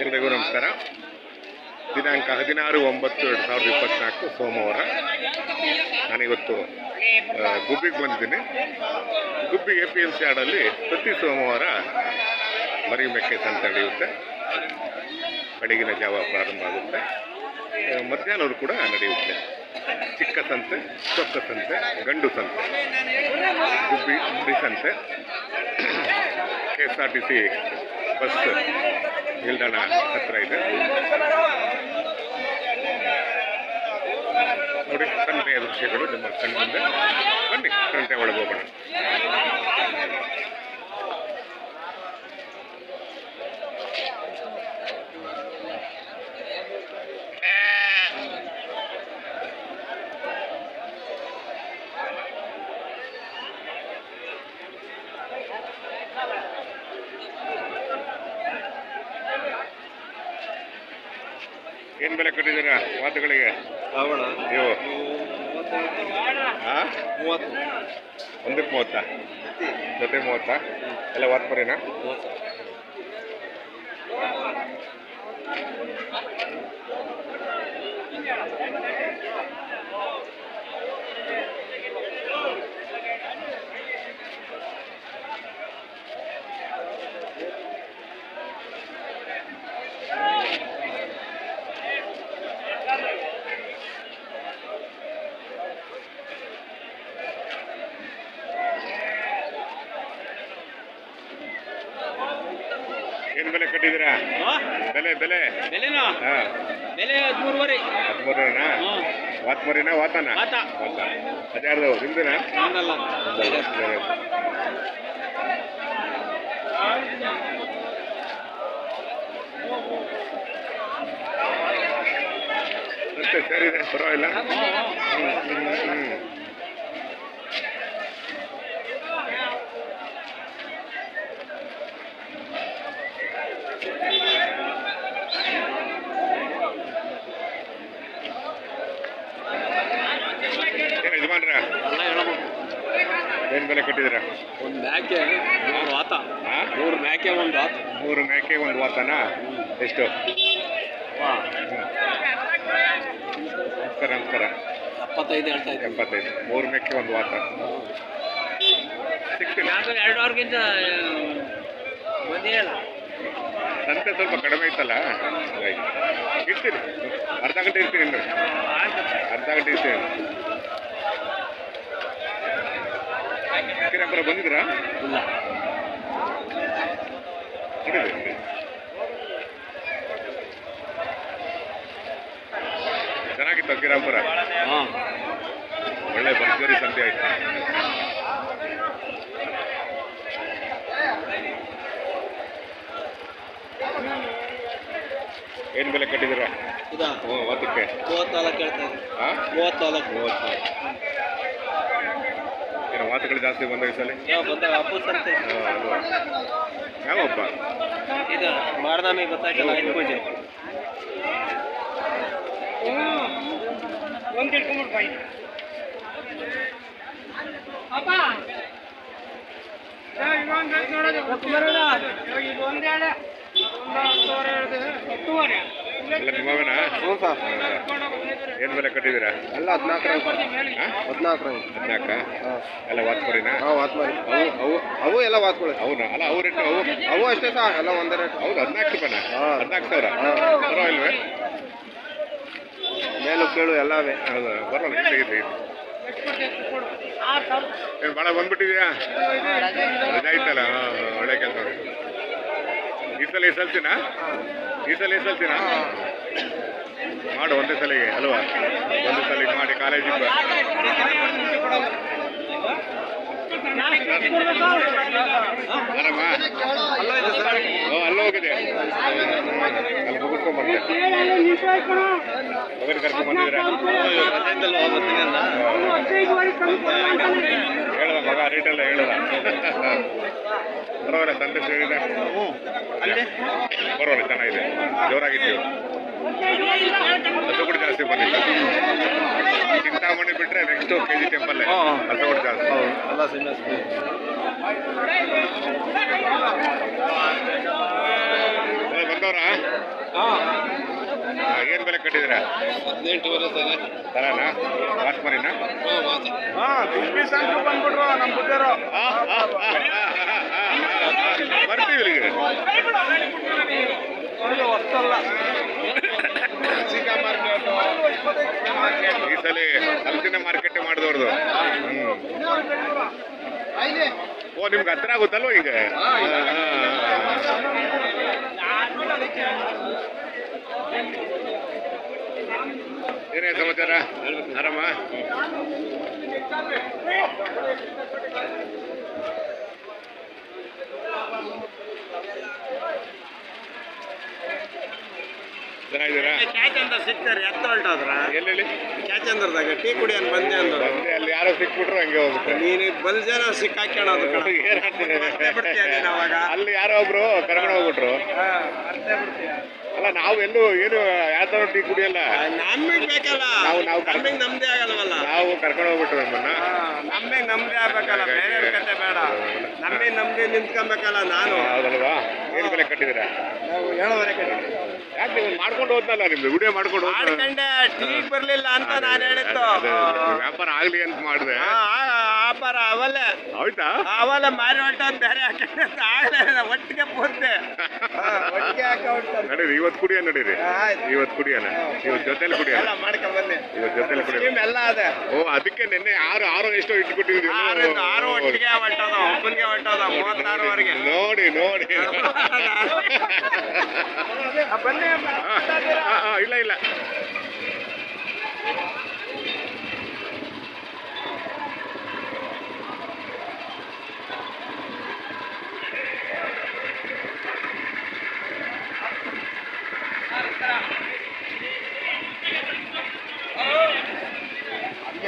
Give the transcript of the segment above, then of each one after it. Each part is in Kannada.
ಎಲ್ಲರಿಗೂ ನಮಸ್ಕಾರ. ದಿನಾಂಕ ಹದಿನಾರು ಒಂಬತ್ತು ಎರಡು ಸಾವಿರದ ಇಪ್ಪತ್ನಾಲ್ಕು ಸೋಮವಾರ. ನಾನಿವತ್ತು ಗುಬ್ಬಿಗೆ ಬಂದಿದ್ದೀನಿ. Gubbi A P M C ಆಡಲ್ಲಿ ಪ್ರತಿ ಸೋಮವಾರ ಮರಿ ಮೆಕ್ಕೆ ಸಂತ ನಡೆಯುತ್ತೆ. ಬೆಳಗಿನ ಜಾವ ಪ್ರಾರಂಭ ಆಗುತ್ತೆ. ಮಧ್ಯಾಹ್ನವರು ಕೂಡ ನಡೆಯುತ್ತೆ. ಚಿಕ್ಕ ಸಂತೆ ಚೊಕ್ಕ ಸಂತೆ, ಗಂಡು ಸಂತೆ, ಗುಬ್ಬಿ ಗುಬ್ಬಿ ಸಂತೆ. K S R T C bus ನಿಲ್ದಾಣ ಹತ್ರ ಇದೆ. ನೋಡಿ ಸಂತೆಯ ದೃಶ್ಯಗಳು ನಿಮ್ಮ ಕಣ್ಣಿಂದ ಬನ್ನಿ, ಸಂತೆ ಒಳಗೆ ಹೋಗೋಣ. ಏನ್ ಬೆಲೆ ಕೊಟ್ಟಿದ್ದೀರಾ ಮಾತುಗಳಿಗೆ? ನೀವು. ಮೂವತ್ತು. ಒಂದಕ್ಕೆ ಮೂವತ್ತ? ಜೊತೆ. ಮೂವತ್ತ? ಎಲ್ಲ ಏನ್ ಬೆಲೆ ಕಟ್ಟಿದ್ದೀರಾ ಬೆಲೆ ಬೆಲೆ. ಬೆಲೆನಾ? ಹಾ. ಬೆಲೆ ಹದಿಮೂರುವರೆ. ಹದಿಮೂರನಾ? ವಾತ್ಮರಿನಾ ವಾತನ? ವಾತ. ವಾತ. ಅದ್ಯಾರ್ದು ನಿಮ್ದೇನಾ? ಹಂಗಲ್ಲ ಅಷ್ಟೇ ಸರಿದೆ ಪರವಾಗಿಲ್ಲ. ಹ್ಞೂ. ಏನ್ ಯಜಮಾನ್ರ ಎಲ್ಲ ಹೇಳಬೇಕು ಏನ್ ಬೆಲೆ ಕಟ್ಟಿದ್ದೀರಾ? ಒಂದು ಮ್ಯಾಕೆ ಮೂರು ವಾತ ಮೂರು ಮ್ಯಾಕೆ ಒಂದು ವಾತ ಮೂರು ಮೇಕೆ ಒಂದು ವಾತನ ಎಷ್ಟು? ನಮಸ್ಕಾರ ನಮಸ್ಕಾರ. ಎಪ್ಪತ್ತೈದು ಹೇಳ್ತಾ ಇದ್ದೆ ಎಪ್ಪತ್ತೈದು. ಮೂರು ಮೇಕೆ ಒಂದು ವಾತ ಸಿಕ್ತಿಲ್ಲ ಎರಡು ಅವ್ರಿಗಿಂತ ಸಂತೆ ಸ್ವಲ್ಪ ಕಡಿಮೆ ಇತ್ತಲ್ಲ? ಇರ್ತೀನಿ ಅರ್ಧ ಗಂಟೆ ಇರ್ತೀನಿ ಅರ್ಧ ಗಂಟೆ ಇರ್ತೀನಿ ಕಿರಂಬರ ಬಂದಿದ್ರಾ? ಇಲ್ಲ. ಚೆನ್ನಾಗಿತ್ತು ಕಿರಂಬರ ಹಾಂ. ಒಳ್ಳೆ ಭರ್ಜರಿ ಸಂತೆ ಆಯ್ತು. ಏನ್ ಬೆಲೆ ಕಟ್ಟಿದಿರಾ ಹ್ಞೂ ಒತ್ತಕ್ಕೆ ಮೂವತ್ನಾಲ್ಕು ಹೇಳ್ತಾ ಇದ್ದೆ ಹಾಂ ಮೂವತ್ನಾಲ್ಕು ಮೂವತ್ನಾಲ್ಕು ಮಾತುಗಳು ಜಾಸ್ತಿ ಬಂದ ಈ ಸಲ? ಯಾವ ಬಂದಾಗ ಅಪ್ಪು ಸಂತೆ ಹಾಂ, ಅಲ್ವಾ ಯಾವ ಹಬ್ಬ ಇದು ಮಾರನಾಮಿ ಗೊತ್ತಾಗಿಲ್ಲ ಐದು ಪೂಜೆ ಒಂದು ಇಟ್ಕೊಂಡ್ಬಿಟ್ಟು ಬಾಯಿ ಎಲ್ಲ ನಿಮ್ಮವೇನಾ ಹ್ಞೂ ಸರ್. ಏನು ಬೆಲೆ ಕಟ್ಟಿದ್ದೀರಾ? ಎಲ್ಲ ಹದಿನಾಲ್ಕು ಹಾಂ? ಹದಿನಾಲ್ಕು? ಹದಿನಾಲ್ಕ ಎಲ್ಲ ವಾತ್ಮರಿನಾ ಹಾಂ ವಾತ್ಮಾರಿ ಅವು ಅವು ಅವು ಎಲ್ಲ ವಾತ್ಮರಿ ಅವನು? ಅಲ್ಲ ಅವ್ರ ರೇಟ್ ಅವು ಅವು ಅಷ್ಟೇ ಸಹ ಎಲ್ಲ ಒಂದೇ ರೇಟ್ ಹೌದು ಹದಿನಾಲ್ಕು ರೂಪಾಯಿನಾ. ಹದಿನಾಲ್ಕು ಸಾವಿರ? ಪರವಾಗಿಲ್ವೇ? ಮೇಲು ಕೇಳು ಎಲ್ಲವೇ. ಹೌದಾ ಬರೋಲ್ಲ ಇಲ್ಲಿ ಏನು ಭಾಳ ಬಂದ್ಬಿಟ್ಟಿದ್ಯಾ? ಹಾಂ ಒಳ್ಳೆ ಕೆಲಸ. ಈ ಸಲ ಈ ಸಲ್ತಿನ ಈ ಸಲ ಈ ಸಲ್ತಿನ ಮಾಡು ಒಂದೇ ಸಲಿಗೆ ಅಲ್ವಾ ಒಂದೇ ಸಲಿಗೆ ಮಾಡಿ ಕಾಲೇಜಿಗೆ ಓ ಅಲ್ಲ ಹೋಗಿದೆ ಮಗ ರೇಟೆಲ್ಲ ಹೇಳದ ಪರವಾಗಿಲ್ಲ ಸಂತೆ ಸೇರಿದೆ ಪರವಾಗಿಲ್ಲ ಚೆನ್ನಾಗಿದೆ. ಜೋರಾಗಿತ್ತು. ಹಸುಗಳು ಜಾಸ್ತಿ ಬಂದಿದೆ ಚಿಂತಾಮಣಿ ಬಿಟ್ರೆ ನೆಕ್ಸ್ಟ್ ಕೆ ಜಿ ಟೆಂಪಲ್ ಹಾಂ. ಹಸುಗಳು ಜಾಸ್ತಿ. ಆ, ಏನ್ ಬೆಲೆ ಕಟ್ಟಿದ್ದೀರಾ? ಹದಿನೆಂಟುವರೆ ತಲೆ ತರನಾ ವಾಸ್ಮರಿನ ಸಂಖ್ಯೆ ಬಂದ್ಬಿಟ್ರು ನಮ್ಮ ಬುದ್ಧರು ಬರ್ತೀವಿ ಇಲ್ಲಿಗೆ. ಹೊಸ್ತಲ್ಲ ಮಾರ್ಕೆಟ್ ಈ ಸಲ ಹಲಸಿನ ಮಾರ್ಕೆಟ್ ಮಾಡಿದವ್ರದು. ಹ್ಮ್. ಓ ನಿಮ್ಗೆ ಹತ್ರ ಆಗುತ್ತಲ್ವ ಈಗ ಏನೇ ಸಮಾಚಾರ. ಆರಾಮ? ಚೆನ್ನಾಗಿದ್ದೀರಾ? ಕ್ಯಾಚಂದ್ರ ಸಿಗ್ತಾರೆ ಎತ್ತ ಹೊಲ್ಟಾದ್ರ ಎಲ್ಲಿ ಹೇಳಿ ಕ್ಯಾಚಂದ್ರದಾಗ ಟೀ ಕುಡಿಯನ್ ಬಂದೆ ಅಂದ್ರು. ಬಂದೆ ಅಲ್ಲಿ ಯಾರೋ ಸಿಕ್ಬಿಟ್ರು ಹಂಗೆ ಹೋಗುತ್ತೆ ನೀನು ಬಲ್ ಜನ ಸಿಕ್ಕಾಕ್ಯಣದು ಏನ್ ಅವಾಗ? ಅಲ್ಲಿ ಯಾರೋ ಒಬ್ರು ಕರ್ಕೊಂಡು ಹೋಗ್ಬಿಟ್ರು. ಬಿಡ್ತೀಯ? ಅಲ್ಲ ನಾವು ಎಲ್ಲೂ ಏನು ಯಾವ್ದಾರು ಟೀ ಕುಡಿಯಲ್ಲ. ನಮಗೆ ಬೇಕಲ್ಲ. ನಾವು- ನಾವು ನಮ್ಮಿಗ್ ನಮ್ದೇ ಆಗಲ್ವಲ್ಲ ನಾವು ಕರ್ಕೊಂಡು ಹೋಗ್ಬಿಟ್ರು ನಮ್ಮನ್ನ. ಹಾ, ನಮ್ಮಿಗ್ ನಮ್ದೇ ಆಗ್ಬೇಕಲ್ಲ ಬೇರೆ ಕತೆ ಬೇಡ. ನಮ್ಮಿಗ್ ನಮ್ದೇ ನಿಂತ್ಕೊಬೇಕಲ್ಲ ನಾನು. ಹೌದಲ್ವಾ? ಏನು ಬೆಲೆ ಕಟ್ಟಿದಿರ ನಾವು ಏಳುವರೆ ಕಡೆ ಯಾಕೆ ನೀವು ಮಾಡ್ಕೊಂಡು ಹೋದ್ನಲ್ಲ ನಿಮ್ದು? ವಿಡಿಯೋ ಮಾಡ್ಕೊಂಡು ಮಾಡ್ಕೊಂಡೆ ಮಾಡ್ಕಂಡೆ ಬರಲಿಲ್ಲ ಅಂತ ನಾನು ಹೇಳಿದ್ದು. ವ್ಯಾಪಾರ ಆಗ್ಲಿ ಅಂತ ಮಾಡಿದೆ. ವ್ಯಾಪಾರ ಅವಲ್ಲ. ಆಯ್ತಾ ಅವಲ್ಲ ಮಾರಿ ಹೊಂಟೋದ್ ಬೇರೆ ಹಾಕಿದ್ರೆ ಆಗ್ಲೇ ಒಟ್ಟಿಗೆ ಪೂರ್ತಿ. ಒಟ್ಟಿಗೆ ನಡಿರಿ ಹೊಂಟೋದ್. ನಡೀರಿ ಇವತ್ತು ಕುಡಿಯ ನಡೀರಿ. ಆಯ್ತು. ಇವತ್ತು ಕುಡಿಯೋಣ. ಇವತ್ತು ಜೊತೆಲಿ ಕುಡಿಯಲ್ಲ ಮಾಡ್ಕೊಂಡ್ ಬನ್ನಿ. ಇವತ್ತು ಜೊತೆಲಿ ಕುಡಿಯೋಣ. ಎಲ್ಲ ಅದೇ. ಓ ಅದಕ್ಕೆ ನಿನ್ನೆ ಆರು ಆರು ಎಷ್ಟೋ ಇಟ್ಕೊಟ್ಟಿದ್ದೀರಿ ಆರು ಆರು ಒಟ್ಟಿಗೆ ಹೊಂಟೋದ ಒಬ್ಬನಿಗೆ ಹೊಂಟೋದ ಮೂವತ್ತಾರುವರೆಗೆ. ನೋಡಿ ನೋಡಿ. ಬನ್ನಿ ಇಲ್ಲ ಇಲ್ಲ.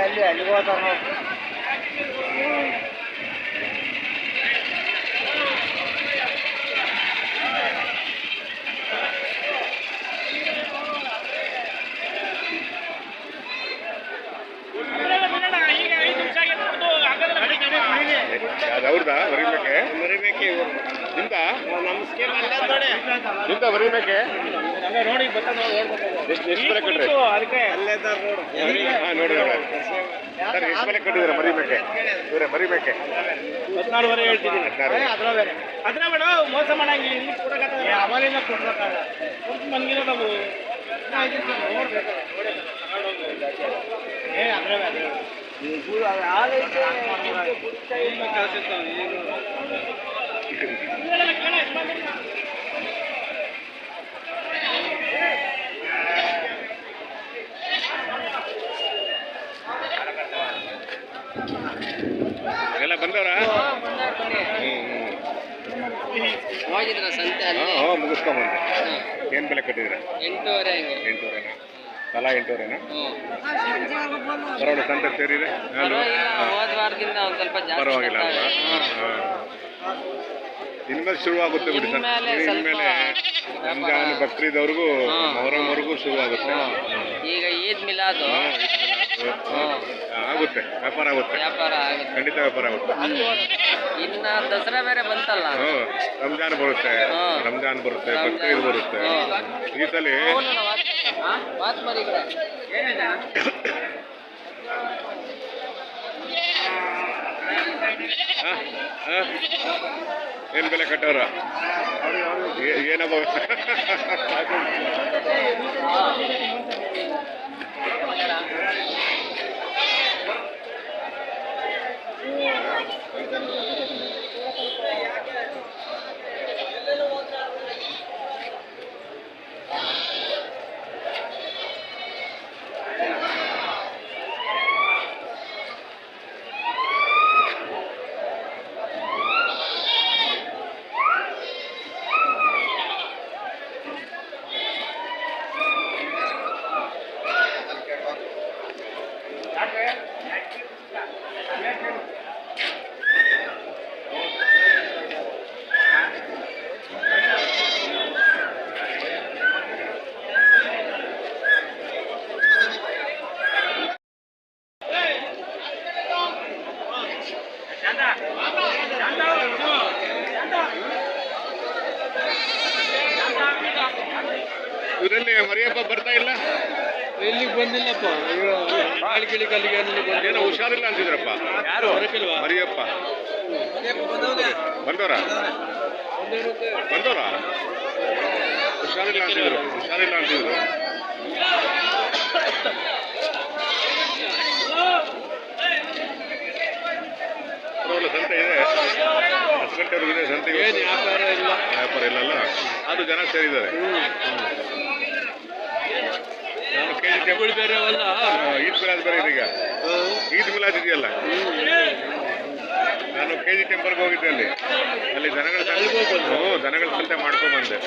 ಅಲ್ಲಿ ಅಲ್ಲಿ ಅಲ್ಲಿಗೆ ಹೋತಾರ ನೋಡಿ ಅದು ಅವ್ರದಾ ಬರೀಬೇಕೆ ಮರಿಬೇಕೆ ಇವರು ನಿಂದ ನಮ್ಮ ಸ್ಕೀಮ್ ಅಲ್ಲೇ ನೋಡಿ ನಿಂದ ಬರೀಬೇಕೆ ನೋಡಿ ಎಷ್ಟು ಎಷ್ಟು ಬೆಲೆ ಕಟ್ರಿ ಅದಕ್ಕೆ ಅಲ್ಲೇ ಇದ್ದಾರೆ ನೋಡು ಹಾಂ ನೋಡಿ ನೋಡಿ. ಸರ್ ಎಷ್ಟು ಬೆಲೆ ಕಟ್ಟಿದ್ದೀರಾ ಮರಿಬೇಕೆ? ಇವರೇ ಮರಿಬೇಕೆ? ಹದಿನಾರುವರೆ ಹೇಳ್ತಿದ್ದೀನಿ. ಅದ್ರ ಬೇಡ ಮೋಸ ಕೊಡಕತ್ತ ಅವಲಿಂದ ಕೊಡ್ಬೇಕಾಗ ಮನ್ಗಿರೋ ನಾವು ಏ ಅದ್ರ ಎಲ್ಲ ಬಂದವರಾ ಸಂತೆ ಅಲ್ಲಿ? ಹಾಂ ಹಾಂ ಏನು ಬೆಲೆ ಕಟ್ಟಿದ್ರ ಎಂಟೂವರೆ ಹಂಗೆ. ಎಂಟೂವರೆನಾ? ತಲಾ ಎಂಟೂವರೆನಾ? ಪರವಾಗಿಲ್ಲ ಸಂತೆ ಸೇರಿದೆ. ಹೋದ ವಾರದಿಂದ ಒಂದ್ ಸ್ವಲ್ಪ ಜಾಸ್ತಿ ಪರವಾಗಿಲ್ಲ ಅಲ್ವಾ? ಇನ್ಮೇಲೆ ಶುರುವಾಗುತ್ತೆ ಬಿಡಿ ಸರ್. ಇನ್ಮೇಲೆ ರಂಜಾನ್ ಬಕ್ರೀದ್ವರೆಗೂ ಹಾ. ಮೊಹರಂವರೆಗೂ ಶುರುವಾಗುತ್ತೆ. ಈಗ ಈದ್ ಮಿಲಾದು. ಆಗುತ್ತೆ ವ್ಯಾಪಾರ ಆಗುತ್ತೆ ವ್ಯಾಪಾರ ಆಗುತ್ತೆ ಖಂಡಿತ ವ್ಯಾಪಾರ ಆಗುತ್ತೆ ಇನ್ನ ದಸರಾ ಬೇರೆ ಬಂತಲ್ಲ ಹ್ಞೂ ರಂಜಾನ್ ಬರುತ್ತೆ ಹಾ. ರಂಜಾನ್ ಬರುತ್ತೆ. ಬಕ್ರೀದ್ ಬರುತ್ತೆ ಈ ಸಲ? ವಾತ್ ಮರಿಗ್ರೆ. ಹಾ? ಹಾ? ಏನ್ ಬೆಲೆ ಕಟ್ಟವ್ರ ಏನಪ್ಪ ಬರ್ತಾ ಇಲ್ಲ. ಎಲ್ಲಿಗೆ ಬಂದಿಲ್ಲಪ್ಪ? ಗಿಳಿಗೆ ಅಲ್ಲಿಗೆ ಅಲ್ಲಿ ಏನೋ ಹುಷಾರಿಲ್ಲ ಅಂತಿದ್ರಪ್ಪ ಯಾರು? ಮರಿಯಪ್ಪ. ಬಂದವರ? ಬಂದವರ? ಹುಷಾರಿಲ್ಲ ಅಂತಿದ್ರು ಹುಷಾರಿಲ್ಲ ಅಂತಿದ್ರು ಸಂತೆ ಇದೆ. ಹತ್ತು ಗಂಟೆವರೆಗೂ ಇದೆ ಸಂತೆ ಏನು ವ್ಯಾಪಾರ ಇಲ್ಲ? ವ್ಯಾಪಾರ ಇಲ್ಲಲ್ಲ? ಅದು ಜನ ಸೇರಿದ್ದಾರೆ. ಬೇರೆ ಈದ್ ಮಿಲಾದ್ ಈಗ ಈದ್ ಇದೆಯಲ್ಲ? ನಾನು ಕೆ ಜಿ ಟೆಂಪಲ್ಗೆ ಹೋಗಿದ್ದೆ ಅಲ್ಲಿ. ಅಲ್ಲಿ ದನಗಳ ಸಂತೆ ಹ್ಞೂ, ದನಗಳ ಸಂತೆ ಮಾಡ್ಕೊಂಡ್ ಬಂದೆ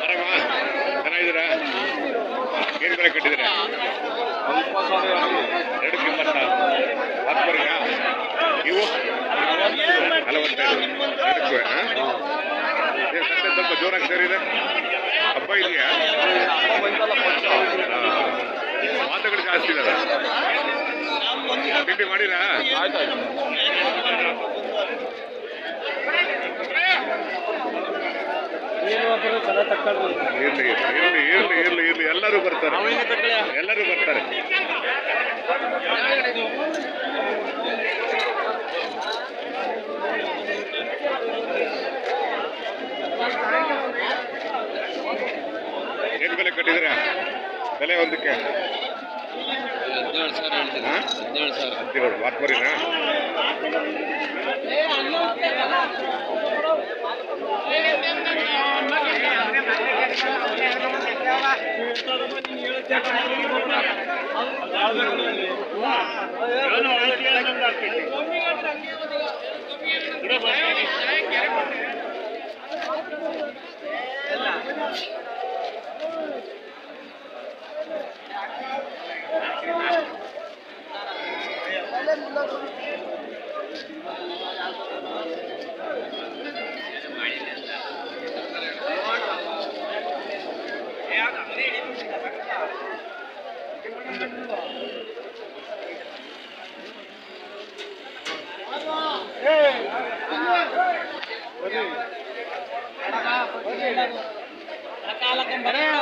ಆರಾಮ ಚೆನ್ನಾಗಿದ್ದೀರಾ ಏನು ಬೆಲೆ ಕಟ್ಟಿದ್ದೀರಾ ಎರಡಕ್ಕೆ ಇಪ್ಪತ್ತ ಹತ್ತುವರೆಗಾ ನೀವು ನಲವತ್ತೈದು ಎರಡಕ್ಕೂ ಹಾಂ ಏನು ಸಂತೆ ಸ್ವಲ್ಪ ಜೋರಾಗಿ ಸೇರಿದೆ ಹಬ್ಬ ಇದೆಯಾ? ಮಾತುಗಳು ಜಾಸ್ತಿ ಇದೆ ತಿಂಡಿ ಮಾಡಿರಾ ಇರ್ಲಿ ಇರ್ಲಿ ಇರ್ಲಿ ಇರ್ಲಿ ಇರ್ಲಿ. ಎಲ್ಲರೂ ಬರ್ತಾರೆ. ಎಲ್ಲರೂ ಬರ್ತಾರೆ ಏನು ಬೆಲೆ ಕಟ್ಟಿದ್ದೀರಾ ಬೆಲೆ ಒಂದಕ್ಕೆ? ಹದಿನೇಳು ಸಾವಿರ ಹೇಳ್ತೀನಿ ಹದಿನೇಳು ಸಾವಿರ. ಹದಿನೇಳು ವಾತ್ಮರಿನಾ ايه